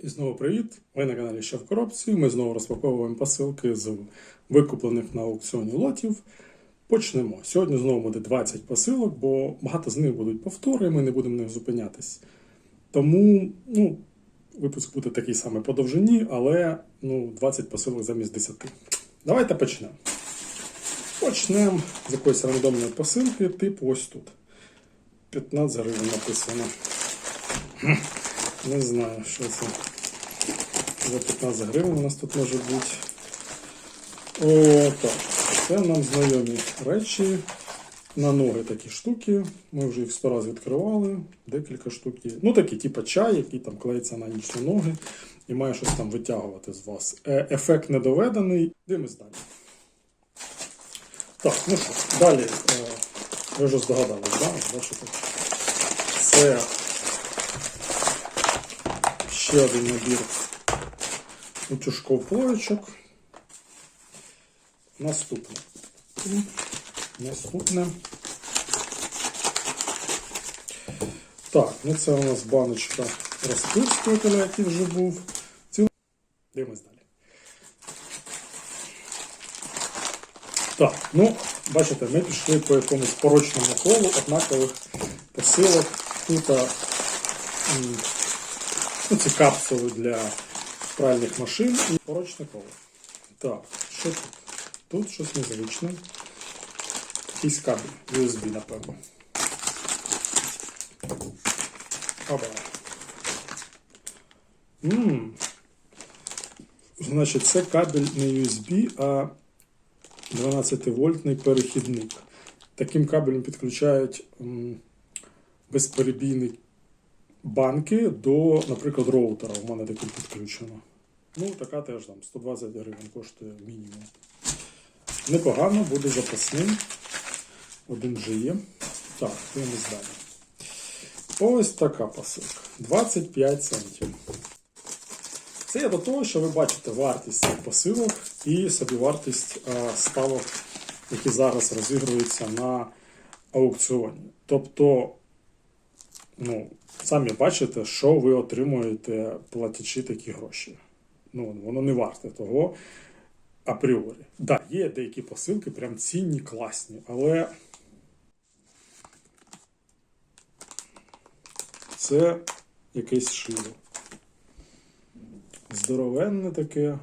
І знову привіт! Ви на каналі Ще в коробці. Ми знову розпаковуємо посилки з викуплених на аукціоні лотів. Почнемо. Сьогодні знову буде 20 посилок, бо багато з них будуть повтори, ми не будемо на них зупинятись. Тому ну, випуск буде такий самий по довжині, але ну, 20 посилок замість 10. Давайте почнемо. Почнемо з якоїсь рандомної посилки, типу ось тут. 15 гривень написано. Не знаю, що це. За 15 гривень у нас тут може бути. О, так. Це нам знайомі речі. На ноги такі штуки. Ми вже їх 100 разів відкривали. Декілька штук. Ну такі, типу чай, який там клеїться на на ноги і має щось там витягувати з вас. Е, ефект не доведений. Дивимось далі. Так, ну що, далі. Е, ви вже здогадались, да? Бачите? Це ще один набір утюжков плоєчок. Наступне. Наступне. Так, ну це у нас баночка розпирскувателя, який вже був. Ціл... Дивимось далі. Так, ну, бачите, ми пішли по якомусь порочному колу однакових посилок. Тут ну, ці капсули для пральних машин і порочне коло. Так, що тут? Тут щось незвичне. Якийсь кабель USB, напевно. Оба. Ммм. Значить, це кабель не USB, а 12-вольтний перехідник. Таким кабелем підключають м, безперебійні банки до, наприклад, роутера. У мене таким підключено. Ну, така теж там 120 гривень коштує мінімум. Непогано, буде запасним. Один вже є. Так, дивимось далі. Ось така посилка. 25 центів. Це є до того, що ви бачите вартість цих посилок і собівартість а, ставок, які зараз розігруються на аукціоні. Тобто, ну, самі бачите, що ви отримуєте, платячи такі гроші. Ну, воно не варте того апріорі. Так, да, є деякі посилки, прям цінні, класні, але це якесь шило. Здоровенне таке.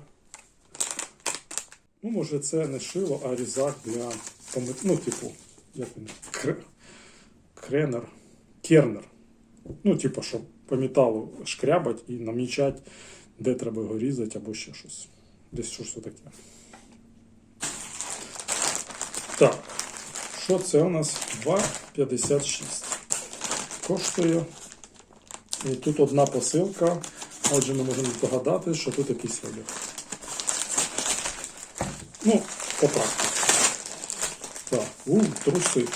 Ну, може, це не шило, а різак для. Ну, типу, як він? Кр... Кренер. Кернер. Ну, типу, щоб по металу шкрябать і намічать, де треба його різати або ще щось. Десь щось таке. Так, що це у нас? 2,56. Коштує. І тут одна посилка. Отже, ми можемо догадати, що тут якийсь одяг. Ну, по практиці. Так, у, труси.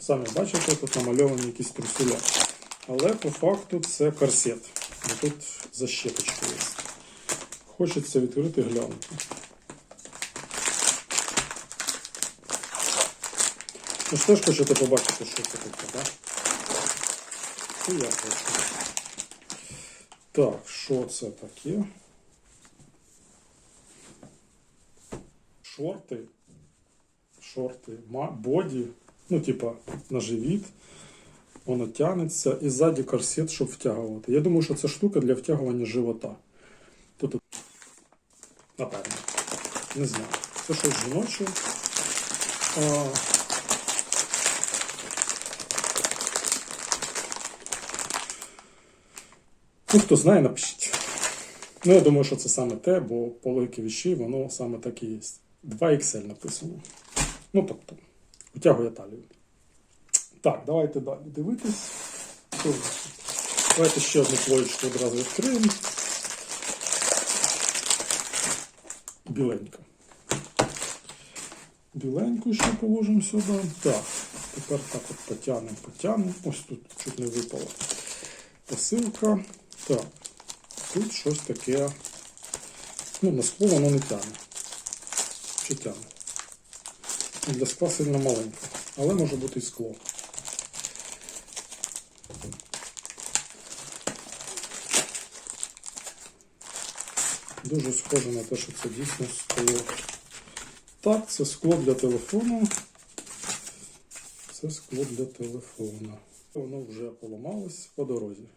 Самі бачите, тут намальовані якісь труселя. Але по факту це корсет. Тут защепочка є. Хочеться відкрити глянути. Ви ж теж хочете побачити, що це таке, так? І я хочу. Так, що це таке? Шорти. Шорти, боді. Ну, типа, на живіт. Воно тягнеться. І ззаді корсет, щоб втягувати. Я думаю, що це штука для втягування живота. Тут, напевно. Не знаю. Це щось жіноче. А, Ну, хто знає, напишіть. Ну, я думаю, що це саме те, бо по логіки віщі воно саме так і є. 2XL написано. Ну, тобто, утягує талію. Так, давайте далі дивитись. Давайте ще одну плоєчку одразу відкриємо. Біленька. Біленьку ще положимо сюди. Так, тепер так от потягнемо, потягнемо. Ось тут чуть не випало. Посилка. Так, тут щось таке. Ну, на скло воно не тягне. Чи тягне? Для скла сильно маленьке, але може бути і скло. Дуже схоже на те, що це дійсно скло. Так, це скло для телефону. Це скло для телефона. Воно вже поламалось по дорозі.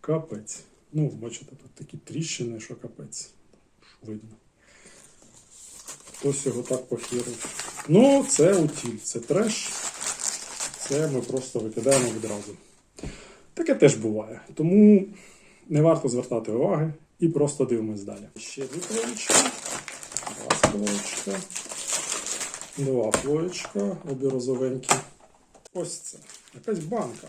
Капець. Ну, бачите, тут такі тріщини, що капець. Видно. Хтось його так похірив. Ну, це утіль, це треш. Це ми просто викидаємо відразу. Таке теж буває. Тому не варто звертати уваги і просто дивимось далі. Ще дві плоєчка, два плоєчка, два плоєчка, обі розовенькі. Ось це. Якась банка.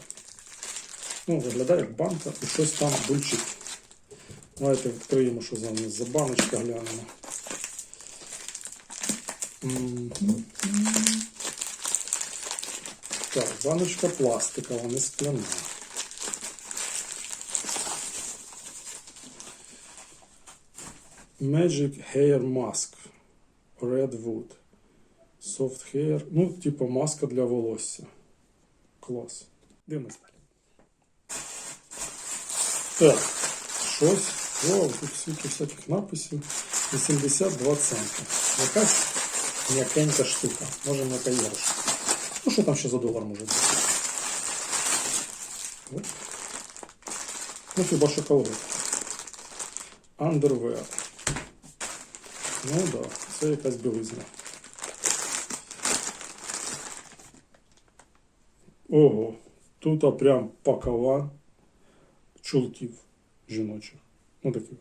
Ну, виглядає як банка і щось там бульчить. Давайте відкриємо, що за, за баночка глянемо. Так, баночка пластикова, не скляна. Magic Hair Mask. Redwood. Soft Hair. Ну, типу маска для волосся. Клас. Дивимось далі. Так, щось. О, тут стільки всяких написів. 82 цента. Якась м'якенька штука. Може м'яка іграшка. Ну, що там ще за долар може бути? Ну, хіба що колготки. Underwear. Ну так, да, це якась білизна. Ого, тут прям пакова чулків жіночих. Ну таких.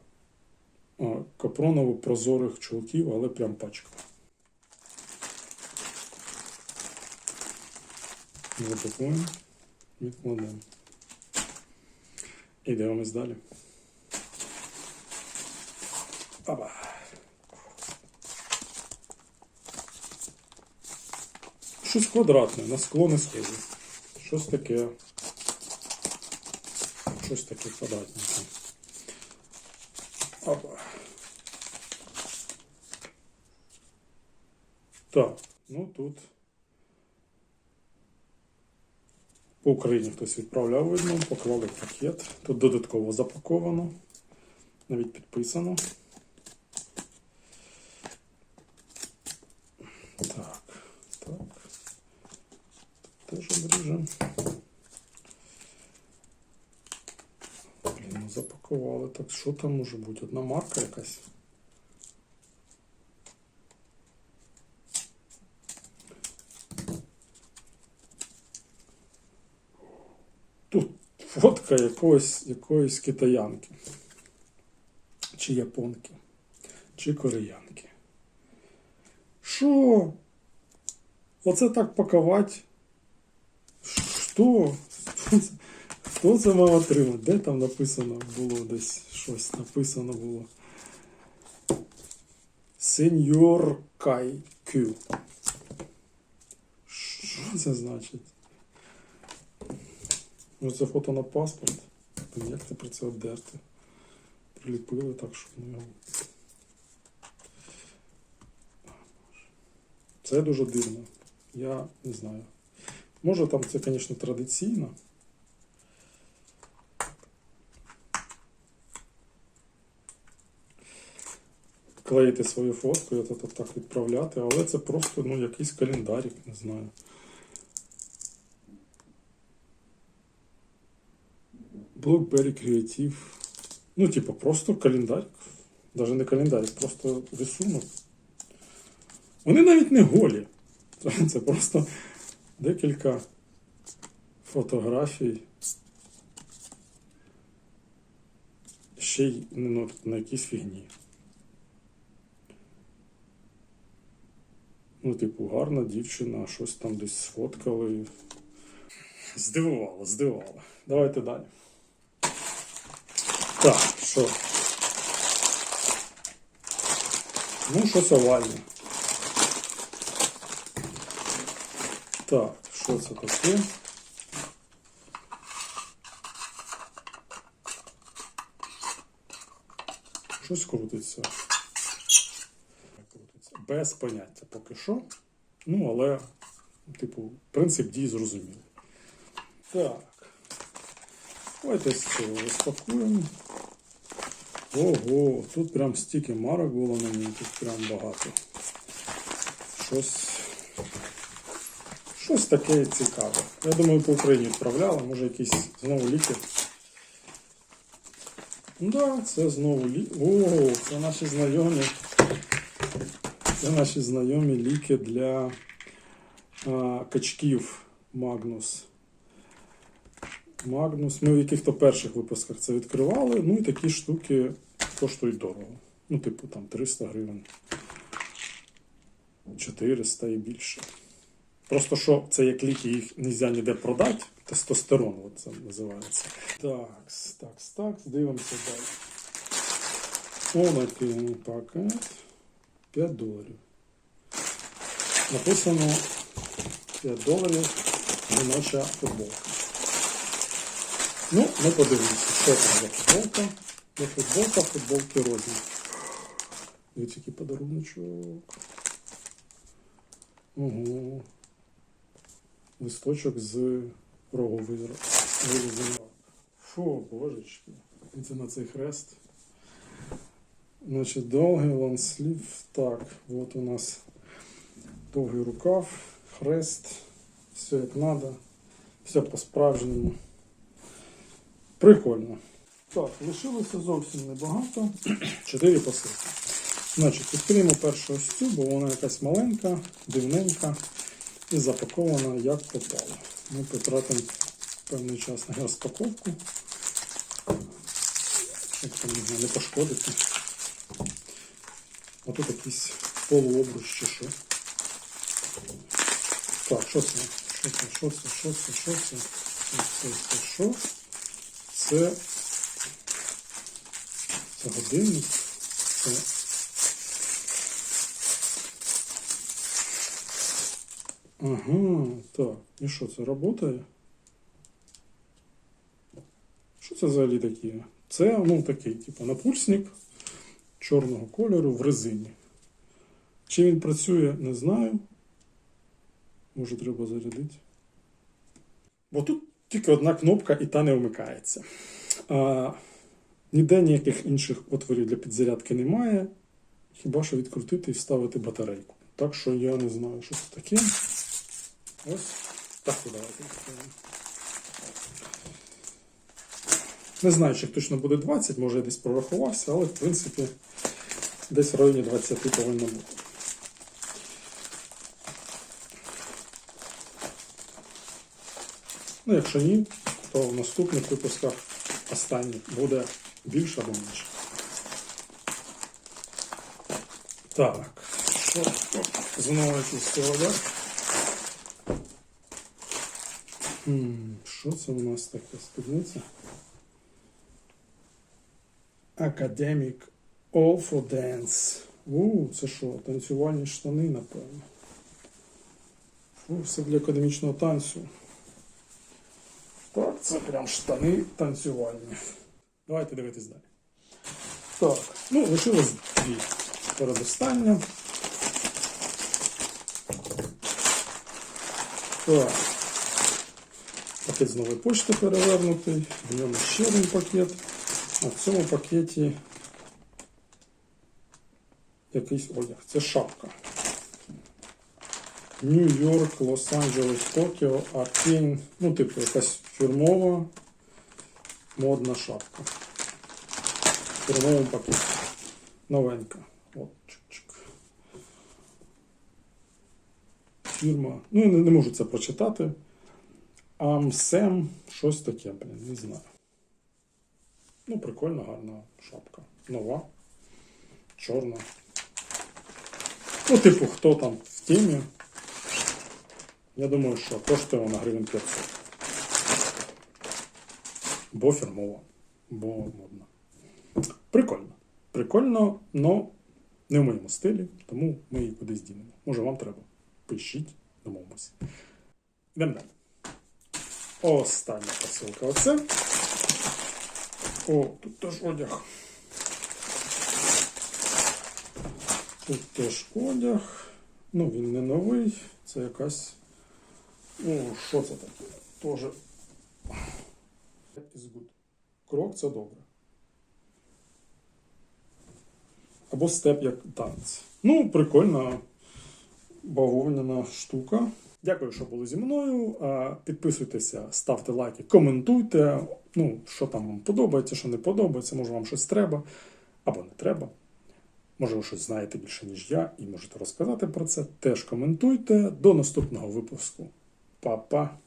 Капроново прозорих чулків, але прям пачка. Запакуємо, відкладемо. І дивимось далі. Опа. Щось квадратне, на скло не схоже. Щось таке. Щось таке квадратненьке. Опа. Так, ну тут. По Україні хтось відправляв видно, поклали пакет. Тут додатково запаковано, навіть підписано. Так, так. Теж обріжемо. Блін, ну запакували. Так, що там може бути? Одна марка якась? Тут фотка якогось, якоїсь китаянки. Чи японки, чи кореянки. Що? Оце так пакувати? Що? Хто це мав отримати? Де там написано було десь щось написано було? Сеньор Кай Кю. Що це значить? Ну, це фото на паспорт. Як тепер це обдерти? Приліпили так, щоб не його. Це дуже дивно. Я не знаю. Може там це, звісно, традиційно. Клеїти свою фотку, і от так відправляти, але це просто ну, якийсь календарик, не знаю. Blackberry Creative. Ну, типа, просто календарик. Даже не календарик, просто рисунок. Вони навіть не голі. Це просто декілька фотографій. Ще й ну, на якійсь фігні. Ну, типу, гарна дівчина, щось там десь сфоткали. Здивувало, здивувало. Давайте далі. Так, що? Ну, щось овальне. Так, що це таке? Щось крутиться. крутиться. Без поняття поки що. Ну, але, типу, принцип дій зрозумілий. Так. Давайте з цього розпакуємо. Ого, тут прям стільки марок було на ній, тут прям багато. Щось. Щось таке цікаве. Я думаю, по Україні відправляли, може якісь знову ліки. Ну да, це знову ліки. О, це наші знайомі. Це наші знайомі ліки для а, качків Магнус. Магнус. Ми в яких-то перших випусках це відкривали. Ну і такі штуки коштують дорого. Ну, типу, там 300 гривень. 400 і більше. Просто що це як ліки, їх не можна ніде продати. Тестостерон, от це називається. Так, так, так, дивимося далі. О, такий пакет. 5 доларів. Написано 5 доларів жіноча футболка. Ну, ми подивимося, що там за футболка. Є футболка, футболки розмір. Дивіться, який подаруночок. Ого. Листочок з рогу вирізаний. Фу, божечки. Це на цей хрест. Значить, довгий лонслів. Так, от у нас довгий рукав, хрест, все як треба, все по-справжньому. Прикольно. Так, лишилося зовсім небагато. Чотири посилки. Значить, відкриємо першу ось цю, бо вона якась маленька, дивненька і запакована як попало. Ми потратимо певний час на розпаковку. Щоб там не не пошкодити. А тут якийсь полуобруч чи що. Так, що це? Що це? Що це? Що це? Що це? Це, це що? Це. Це годинник. Це. Ага, так. І що це працює? Що це взагалі таке? Це ну, такий, типу, напульсник чорного кольору в резині. Чи він працює, не знаю. Може, треба зарядити. Бо тут тільки одна кнопка і та не вмикається. А, ніде ніяких інших отворів для підзарядки немає. Хіба що відкрутити і вставити батарейку. Так що я не знаю, що це таке. Ось так давайте відкриємо. Не знаю, чи точно буде 20, може я десь прорахувався, але в принципі десь в районі 20 повинно бути. Ну, якщо ні, то в наступних випусках останній буде більше або менше. Так, що знову якийсь сьогодні. Що це у нас таке спідниця? Academic All for Dance. У, це що, танцювальні штани, напевно. Фу, все для академічного танцю. Так, це прям штани танцювальні. Давайте дивитись далі. Так, ну, лишилось дві передостання. Так. Пакет з нової почти перевернутий, в ньому ще один пакет. А в цьому пакеті якийсь одяг. Це шапка. Нью-Йорк, Лос-Анджелес, Токіо, Аркейн. Ну, типу, якась фірмова модна шапка. В фірмовому пакеті. Новенька. От, чик-чик. Фірма. Ну, я не, не можу це прочитати. Амсем, щось таке, блін, не знаю. Ну, прикольна, гарна шапка. Нова. Чорна. Ну, типу, хто там в темі. Я думаю, що коштує вона гривень 500. Бо фірмова, бо модна. Прикольно. Прикольно, але не в моєму стилі, тому ми її кудись дінемо. Може вам треба. Пишіть, домовимося. Йдемо далі. Остання посилка. Оце. О, тут теж одяг. Тут теж одяг. Ну, він не новий. Це якась. О, що це таке? Тоже. Is good. Крок це добре. або степ як танець. Ну, прикольна бавовняна штука. Дякую, що були зі мною. Підписуйтеся, ставте лайки, коментуйте. Ну, що там вам подобається, що не подобається, може вам щось треба або не треба. Може, ви щось знаєте більше, ніж я, і можете розказати про це. Теж коментуйте. До наступного випуску. Па-па!